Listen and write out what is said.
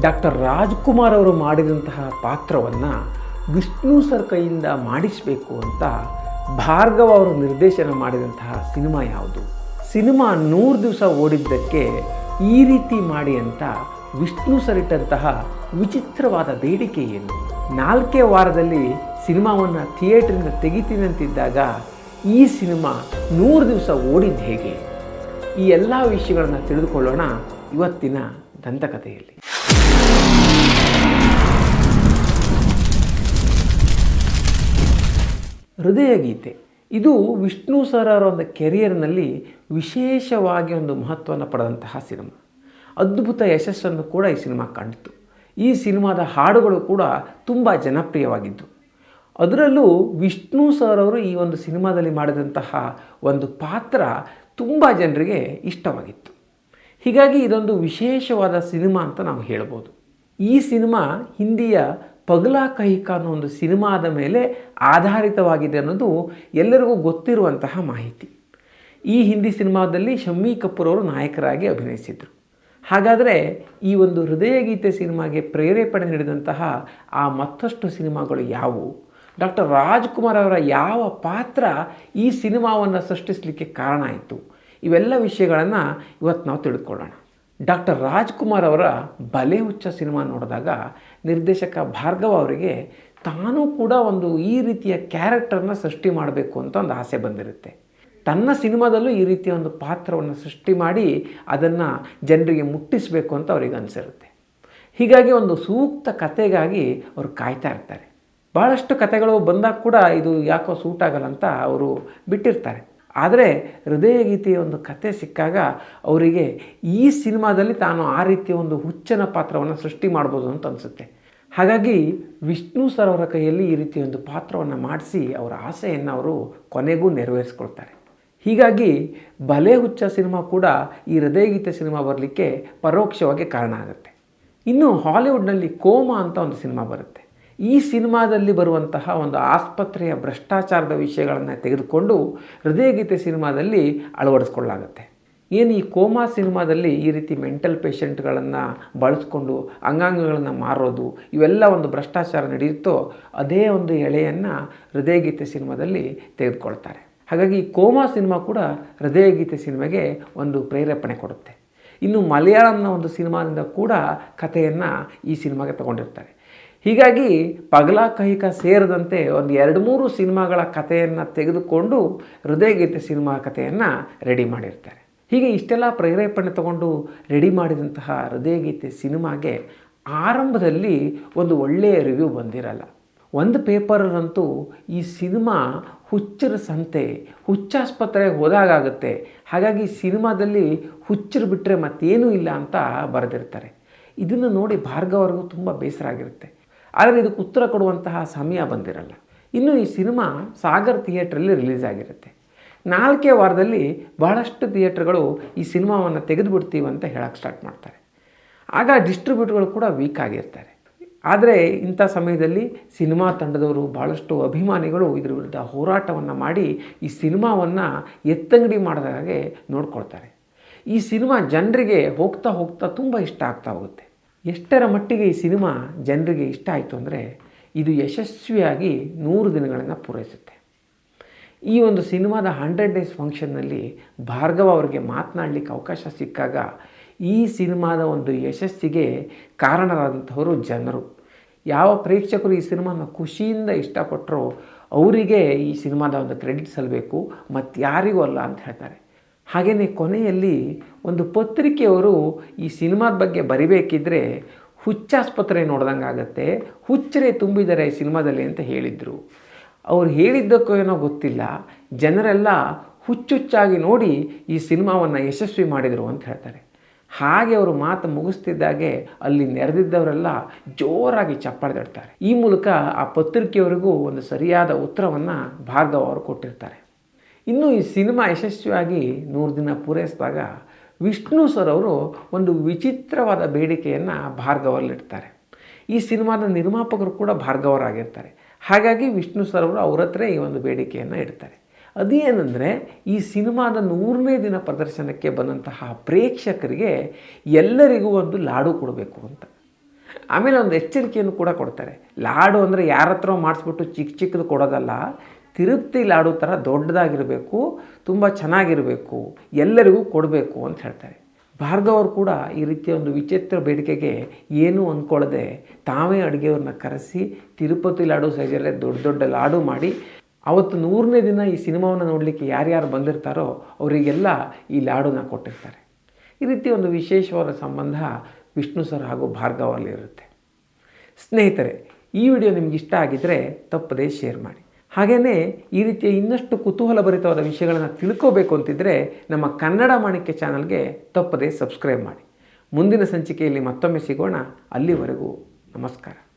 Doctor Rajkumar ಅವರು ಮಾಡಿದಂತಹ ಪಾತ್ರವನ್ನು ವಿಷ್ಣು ಸರ್ ಕೈಯಿಂದ ಮಾಡಿಸಬೇಕು ಅಂತ ಭಾರ್ಗವ ಅವರು ನಿರ್ದೇಶನ ಮಾಡಿದಂತಹ ಸಿನಿಮಾ ಯಾವುದು? ಸಿನಿಮಾ ನೂರು ದಿವಸ ಓಡಿದ್ದಕ್ಕೆ ಈ ರೀತಿ ಮಾಡಿ ಅಂತ ವಿಷ್ಣು ಸರ್ ಇಟ್ಟಂತಹ ವಿಚಿತ್ರವಾದ ಬೇಡಿಕೆ ಏನು? ನಾಲ್ಕೇ ವಾರದಲ್ಲಿ ಸಿನಿಮಾವನ್ನು ಥಿಯೇಟ್ರಿಂದ ತೆಗಿತೀನಂತಿದ್ದಾಗ ಈ ಸಿನಿಮಾ ನೂರು ದಿವಸ ಓಡಿದ್ದು ಹೇಗೆ? ಈ ಎಲ್ಲ ವಿಷಯಗಳನ್ನು ತಿಳಿದುಕೊಳ್ಳೋಣ ಇವತ್ತಿನ ದಂತಕಥೆಯಲ್ಲಿ. ಹೃದಯ ಗೀತೆ. ಇದು ವಿಷ್ಣು ಸರ್ ಅವರ ಒಂದು ಕೆರಿಯರ್ನಲ್ಲಿ ವಿಶೇಷವಾಗಿ ಒಂದು ಮಹತ್ವವನ್ನು ಪಡೆದಂತಹ ಸಿನಿಮಾ. ಅದ್ಭುತ ಯಶಸ್ಸನ್ನು ಕೂಡ ಈ ಸಿನಿಮಾ ಕಂಡಿತು ಈ ಸಿನಿಮಾದ ಹಾಡುಗಳು ಕೂಡ ತುಂಬ ಜನಪ್ರಿಯವಾಗಿದ್ದು. ಅದರಲ್ಲೂ ವಿಷ್ಣು ಸರ್ ಅವರು ಈ ಒಂದು ಸಿನಿಮಾದಲ್ಲಿ ಮಾಡಿದಂತಹ ಒಂದು ಪಾತ್ರ ತುಂಬ ಜನರಿಗೆ ಇಷ್ಟವಾಗಿತ್ತು. ಹೀಗಾಗಿ ಇದೊಂದು ವಿಶೇಷವಾದ ಸಿನಿಮಾ ಅಂತ ನಾವು ಹೇಳ್ಬೋದು. ಈ ಸಿನಿಮಾ ಹಿಂದಿಯ ಪಗಲಾ ಕೈಕ ಅನ್ನೋ ಒಂದು ಸಿನಿಮಾದ ಮೇಲೆ ಆಧಾರಿತವಾಗಿದೆ ಅನ್ನೋದು ಎಲ್ಲರಿಗೂ ಗೊತ್ತಿರುವಂತಹ ಮಾಹಿತಿ. ಈ ಹಿಂದಿ ಸಿನಿಮಾದಲ್ಲಿ ಶಮ್ಮಿ ಕಪೂರ್ ಅವರು ನಾಯಕರಾಗಿ ಅಭಿನಯಿಸಿದರು. ಹಾಗಾದರೆ ಈ ಒಂದು ಹೃದಯ ಗೀತೆ ಸಿನಿಮಾಗೆ ಪ್ರೇರೇಪಣೆ ನೀಡಿದಂತಹ ಆ ಮತ್ತಷ್ಟು ಸಿನಿಮಾಗಳು ಯಾವುವು? ಡಾಕ್ಟರ್ ರಾಜ್ಕುಮಾರ್ ಅವರ ಯಾವ ಪಾತ್ರ ಈ ಸಿನಿಮಾವನ್ನು ಸೃಷ್ಟಿಸಲಿಕ್ಕೆ ಕಾರಣ ಆಯಿತು? ಇವೆಲ್ಲ ವಿಷಯಗಳನ್ನು ಇವತ್ತು ನಾವು ತಿಳ್ಕೊಳ್ಳೋಣ. ಡಾಕ್ಟರ್ ರಾಜ್ಕುಮಾರ್ ಅವರ ಬಲೆ ಹುಚ್ಚ ಸಿನಿಮಾ ನೋಡಿದಾಗ ನಿರ್ದೇಶಕ ಭಾರ್ಗವ ಅವರಿಗೆ ತಾನೂ ಕೂಡ ಒಂದು ಈ ರೀತಿಯ ಕ್ಯಾರೆಕ್ಟರ್ನ ಸೃಷ್ಟಿ ಮಾಡಬೇಕು ಅಂತ ಒಂದು ಆಸೆ ಬಂದಿರುತ್ತೆ. ತನ್ನ ಸಿನಿಮಾದಲ್ಲೂ ಈ ರೀತಿಯ ಒಂದು ಪಾತ್ರವನ್ನು ಸೃಷ್ಟಿ ಮಾಡಿ ಅದನ್ನು ಜನರಿಗೆ ಮುಟ್ಟಿಸಬೇಕು ಅಂತ ಅವರಿಗೆ ಅನಿಸಿರುತ್ತೆ. ಹೀಗಾಗಿ ಒಂದು ಸೂಕ್ತ ಕತೆಗಾಗಿ ಅವರು ಕಾಯ್ತಾ ಇರ್ತಾರೆ. ಭಾಳಷ್ಟು ಕತೆಗಳು ಬಂದಾಗ ಕೂಡ ಇದು ಯಾಕೋ ಸೂಟ್ ಆಗಲ್ಲ ಅಂತ ಅವರು ಬಿಟ್ಟಿರ್ತಾರೆ. ಆದರೆ ಹೃದಯ ಗೀತೆಯ ಒಂದು ಕತೆ ಸಿಕ್ಕಾಗ ಅವರಿಗೆ ಈ ಸಿನಿಮಾದಲ್ಲಿ ತಾನು ಆ ರೀತಿಯ ಒಂದು ಹುಚ್ಚನ ಪಾತ್ರವನ್ನು ಸೃಷ್ಟಿ ಮಾಡ್ಬೋದು ಅಂತ ಅನಿಸುತ್ತೆ. ಹಾಗಾಗಿ ವಿಷ್ಣು ಸರ್ ಅವರ ಕೈಯಲ್ಲಿ ಈ ರೀತಿಯ ಒಂದು ಪಾತ್ರವನ್ನು ಮಾಡಿಸಿ ಅವರ ಆಸೆಯನ್ನು ಅವರು ಕೊನೆಗೂ ನೆರವೇರಿಸ್ಕೊಳ್ತಾರೆ. ಹೀಗಾಗಿ ಬಲೆ ಹುಚ್ಚ ಸಿನಿಮಾ ಕೂಡ ಈ ಹೃದಯಗೀತೆ ಸಿನಿಮಾ ಬರಲಿಕ್ಕೆ ಪರೋಕ್ಷವಾಗಿ ಕಾರಣ ಆಗುತ್ತೆ. ಇನ್ನು ಹಾಲಿವುಡ್ನಲ್ಲಿ ಕೋಮಾ ಅಂತ ಒಂದು ಸಿನಿಮಾ ಬರುತ್ತೆ. ಈ ಸಿನಿಮಾದಲ್ಲಿ ಬರುವಂತಹ ಒಂದು ಆಸ್ಪತ್ರೆಯ ಭ್ರಷ್ಟಾಚಾರದ ವಿಷಯಗಳನ್ನು ತೆಗೆದುಕೊಂಡು ಹೃದಯಗೀತೆ ಸಿನಿಮಾದಲ್ಲಿ ಅಳವಡಿಸ್ಕೊಳ್ಳಾಗುತ್ತೆ ಏನು ಈ ಕೋಮಾ ಸಿನಿಮಾದಲ್ಲಿ ಈ ರೀತಿ ಮೆಂಟಲ್ ಪೇಷಂಟ್ಗಳನ್ನು ಬಳಸ್ಕೊಂಡು ಅಂಗಾಂಗಗಳನ್ನು ಮಾರೋದು, ಇವೆಲ್ಲ ಒಂದು ಭ್ರಷ್ಟಾಚಾರ ನಡೆಯುತ್ತೋ ಅದೇ ಒಂದು ಎಳೆಯನ್ನು ಹೃದಯಗೀತೆ ಸಿನಿಮಾದಲ್ಲಿ ತೆಗೆದುಕೊಳ್ತಾರೆ. ಹಾಗಾಗಿ ಈ ಕೋಮಾ ಸಿನಿಮಾ ಕೂಡ ಹೃದಯಗೀತೆ ಸಿನಿಮಾಗೆ ಒಂದು ಪ್ರೇರೇಪಣೆ ಕೊಡುತ್ತೆ. ಇನ್ನು ಮಲಯಾಳಂನ ಒಂದು ಸಿನಿಮಾದಿಂದ ಕೂಡ ಕಥೆಯನ್ನು ಈ ಸಿನಿಮಾಗೆ ತಗೊಂಡಿರ್ತಾರೆ. ಹೀಗಾಗಿ ಪಗಲಾ ಕಹಿಕ ಸೇರಿದಂತೆ ಒಂದು ಎರಡು ಮೂರು ಸಿನಿಮಾಗಳ ಕಥೆಯನ್ನು ತೆಗೆದುಕೊಂಡು ಹೃದಯಗೀತೆ ಸಿನಿಮಾ ಕಥೆಯನ್ನು ರೆಡಿ ಮಾಡಿರ್ತಾರೆ. ಹೀಗೆ ಇಷ್ಟೆಲ್ಲ ಪ್ರೇರೇಪಣೆ ತಗೊಂಡು ರೆಡಿ ಮಾಡಿದಂತಹ ಹೃದಯಗೀತೆ ಸಿನಿಮಾಗೆ ಆರಂಭದಲ್ಲಿ ಒಂದು ಒಳ್ಳೆಯ ರಿವ್ಯೂ ಬಂದಿರಲ್ಲ. ಒಂದು ಪೇಪರಲ್ಲಂತೂ ಈ ಸಿನಿಮಾ ಹುಚ್ಚರ ಸಂತೆ ಹುಚ್ಚಾಸ್ಪತ್ರೆಗೆ ಹೋದಾಗುತ್ತೆ ಹಾಗಾಗಿ ಸಿನಿಮಾದಲ್ಲಿ ಹುಚ್ಚರು ಬಿಟ್ಟರೆ ಮತ್ತೇನೂ ಇಲ್ಲ ಅಂತ ಬರೆದಿರ್ತಾರೆ. ಇದನ್ನು ನೋಡಿ ಭಾರ್ಗವರೆಗೂ ತುಂಬ ಬೇಸರ ಆಗಿರುತ್ತೆ. ಆದರೆ ಇದಕ್ಕೆ ಉತ್ತರ ಕೊಡುವಂತಹ ಸಮಯ ಬಂದಿರಲ್ಲ. ಇನ್ನು ಈ ಸಿನಿಮಾ ಸಾಗರ್ ಥಿಯೇಟ್ರಲ್ಲಿ ರಿಲೀಸ್ ಆಗಿರುತ್ತೆ. ನಾಲ್ಕೇ ವಾರದಲ್ಲಿ ಬಹಳಷ್ಟು ಥಿಯೇಟ್ರ್ಗಳು ಈ ಸಿನಿಮಾವನ್ನು ತೆಗೆದುಬಿಡ್ತೀವಿ ಅಂತ ಹೇಳಕ್ಕೆ ಸ್ಟಾರ್ಟ್ ಮಾಡ್ತಾರೆ. ಆಗ ಡಿಸ್ಟ್ರಿಬ್ಯೂಟ್ಗಳು ಕೂಡ ವೀಕ್ ಆಗಿರ್ತಾರೆ. ಆದರೆ ಇಂಥ ಸಮಯದಲ್ಲಿ ಸಿನಿಮಾ ತಂಡದವರು ಭಾಳಷ್ಟು ಅಭಿಮಾನಿಗಳು ಇದ್ರ ವಿರುದ್ಧ ಹೋರಾಟವನ್ನು ಮಾಡಿ ಈ ಸಿನಿಮಾವನ್ನು ಎತ್ತಂಗಡಿ ಮಾಡಿದ ಹಾಗೆ ನೋಡ್ಕೊಳ್ತಾರೆ. ಈ ಸಿನಿಮಾ ಜನರಿಗೆ ಹೋಗ್ತಾ ಹೋಗ್ತಾ ತುಂಬ ಇಷ್ಟ ಆಗ್ತಾ ಹೋಗುತ್ತೆ. ಎಷ್ಟರ ಮಟ್ಟಿಗೆ ಈ ಸಿನಿಮಾ ಜನರಿಗೆ ಇಷ್ಟ ಆಯಿತು ಅಂದರೆ ಇದು ಯಶಸ್ವಿಯಾಗಿ ನೂರು ದಿನಗಳನ್ನು ಪೂರೈಸುತ್ತೆ. ಈ ಒಂದು ಸಿನಿಮಾದ ಹಂಡ್ರೆಡ್ ಡೇಸ್ ಫಂಕ್ಷನ್ನಲ್ಲಿ ಭಾರ್ಗವ ಅವರಿಗೆ ಮಾತನಾಡಲಿಕ್ಕೆ ಅವಕಾಶ ಸಿಕ್ಕಾಗ ಈ ಸಿನಿಮಾದ ಒಂದು ಯಶಸ್ಸಿಗೆ ಕಾರಣರಾದಂಥವರು ಜನರು. ಯಾವ ಪ್ರೇಕ್ಷಕರು ಈ ಸಿನಿಮಾನ ಖುಷಿಯಿಂದ ಇಷ್ಟಪಟ್ಟರೋ ಅವರಿಗೆ ಈ ಸಿನಿಮಾದ ಒಂದು ಕ್ರೆಡಿಟ್ ಸಲ್ಲಬೇಕು ಮತ್ತು ಯಾರಿಗೂ ಅಲ್ಲ ಅಂತ ಹೇಳ್ತಾರೆ. ಹಾಗೆಯೇ ಕೊನೆಯಲ್ಲಿ ಒಂದು ಪತ್ರಿಕೆಯವರು ಈ ಸಿನಿಮಾದ ಬಗ್ಗೆ ಬರಿಬೇಕಿದ್ರೆ ಹುಚ್ಚಾಸ್ಪತ್ರೆ ನೋಡ್ದಂಗೆ ಆಗುತ್ತೆ ಹುಚ್ಚರೇ ತುಂಬಿದ್ದಾರೆ ಈ ಸಿನಿಮಾದಲ್ಲಿ ಅಂತ ಹೇಳಿದರು. ಅವ್ರು ಹೇಳಿದ್ದಕ್ಕೂ ಏನೋ ಗೊತ್ತಿಲ್ಲ, ಜನರೆಲ್ಲ ಹುಚ್ಚುಚ್ಚಾಗಿ ನೋಡಿ ಈ ಸಿನಿಮಾವನ್ನು ಯಶಸ್ವಿ ಮಾಡಿದರು ಅಂತ ಹೇಳ್ತಾರೆ. ಹಾಗೆ ಅವರು ಮಾತು ಮುಗಿಸ್ತಿದ್ದಾಗೆ ಅಲ್ಲಿ ನೆರೆದಿದ್ದವರೆಲ್ಲ ಜೋರಾಗಿ ಚಪ್ಪಾಡ್ದಿಡ್ತಾರೆ ಈ ಮೂಲಕ ಆ ಪತ್ರಿಕೆಯವರಿಗೂ ಒಂದು ಸರಿಯಾದ ಉತ್ತರವನ್ನು ಭಾರ್ಗವ್ ಅವರು ಕೊಟ್ಟಿರ್ತಾರೆ. ಇನ್ನು ಈ ಸಿನಿಮಾ ಯಶಸ್ವಿಯಾಗಿ ನೂರು ದಿನ ಪೂರೈಸಿದಾಗ ವಿಷ್ಣು ಸರ್ ಅವರು ಒಂದು ವಿಚಿತ್ರವಾದ ಬೇಡಿಕೆಯನ್ನು ಭಾರ್ಗವಲ್ಲಿಡ್ತಾರೆ. ಈ ಸಿನಿಮಾದ ನಿರ್ಮಾಪಕರು ಕೂಡ ಭಾರ್ಗವರಾಗಿರ್ತಾರೆ. ಹಾಗಾಗಿ ವಿಷ್ಣು ಸರ್ ಅವರು ಅವ್ರ ಹತ್ರ ಈ ಒಂದು ಬೇಡಿಕೆಯನ್ನು ಇಡ್ತಾರೆ. ಅದೇನೆಂದರೆ ಈ ಸಿನಿಮಾದ ನೂರನೇ ದಿನ ಪ್ರದರ್ಶನಕ್ಕೆ ಬಂದಂತಹ ಪ್ರೇಕ್ಷಕರಿಗೆ ಎಲ್ಲರಿಗೂ ಒಂದು ಲಾಡು ಕೊಡಬೇಕು ಅಂತ. ಆಮೇಲೆ ಒಂದು ಎಚ್ಚರಿಕೆಯನ್ನು ಕೂಡ ಕೊಡ್ತಾರೆ. ಲಾಡು ಅಂದರೆ ಯಾರ ಹತ್ರ ಮಾಡಿಸ್ಬಿಟ್ಟು ಚಿಕ್ಕ ಚಿಕ್ಕದು ಕೊಡೋದಲ್ಲ ತಿರುಪ್ತಿ ಲಾಡು ಥರ ದೊಡ್ಡದಾಗಿರಬೇಕು, ತುಂಬ ಚೆನ್ನಾಗಿರಬೇಕು, ಎಲ್ಲರಿಗೂ ಕೊಡಬೇಕು ಅಂತ ಹೇಳ್ತಾರೆ. ಭಾರ್ಗವರು ಕೂಡ ಈ ರೀತಿಯ ಒಂದು ವಿಚಿತ್ರ ಬೇಡಿಕೆಗೆ ಏನೂ ಅಂದ್ಕೊಳ್ಳದೆ ತಾವೇ ಅಡುಗೆಯವ್ರನ್ನ ಕರೆಸಿ ತಿರುಪತಿ ಲಾಡು ಸೈಜಲ್ಲೇ ದೊಡ್ಡ ದೊಡ್ಡ ಲಾಡು ಮಾಡಿ, ಅವತ್ತು ನೂರನೇ ದಿನ ಈ ಸಿನಿಮಾವನ್ನು ನೋಡಲಿಕ್ಕೆ ಯಾರ್ಯಾರು ಬಂದಿರ್ತಾರೋ ಅವರಿಗೆಲ್ಲ ಈ ಲಾಡುನ ಕೊಟ್ಟಿರ್ತಾರೆ. ಈ ರೀತಿ ಒಂದು ವಿಶೇಷವಾದ ಸಂಬಂಧ ವಿಷ್ಣು ಸರ್ ಹಾಗೂ ಭಾರ್ಗವಲ್ಲಿ ಇರುತ್ತೆ. ಸ್ನೇಹಿತರೆ, ಈ ವಿಡಿಯೋ ನಿಮ್ಗೆ ಇಷ್ಟ ಆಗಿದ್ದರೆ ತಪ್ಪದೇ ಶೇರ್ ಮಾಡಿ. ಹಾಗೆಯೇ ಈ ರೀತಿಯ ಇನ್ನಷ್ಟು ಕುತೂಹಲಭರಿತವಾದ ವಿಷಯಗಳನ್ನು ತಿಳ್ಕೋಬೇಕು ಅಂತಿದ್ದರೆ ನಮ್ಮ ಕನ್ನಡ ಮಾಣಿಕ್ಯ ಚಾನಲ್ಗೆ ತಪ್ಪದೇ ಸಬ್ಸ್ಕ್ರೈಬ್ ಮಾಡಿ. ಮುಂದಿನ ಸಂಚಿಕೆಯಲ್ಲಿ ಮತ್ತೊಮ್ಮೆ ಸಿಗೋಣ. ಅಲ್ಲಿವರೆಗೂ ನಮಸ್ಕಾರ.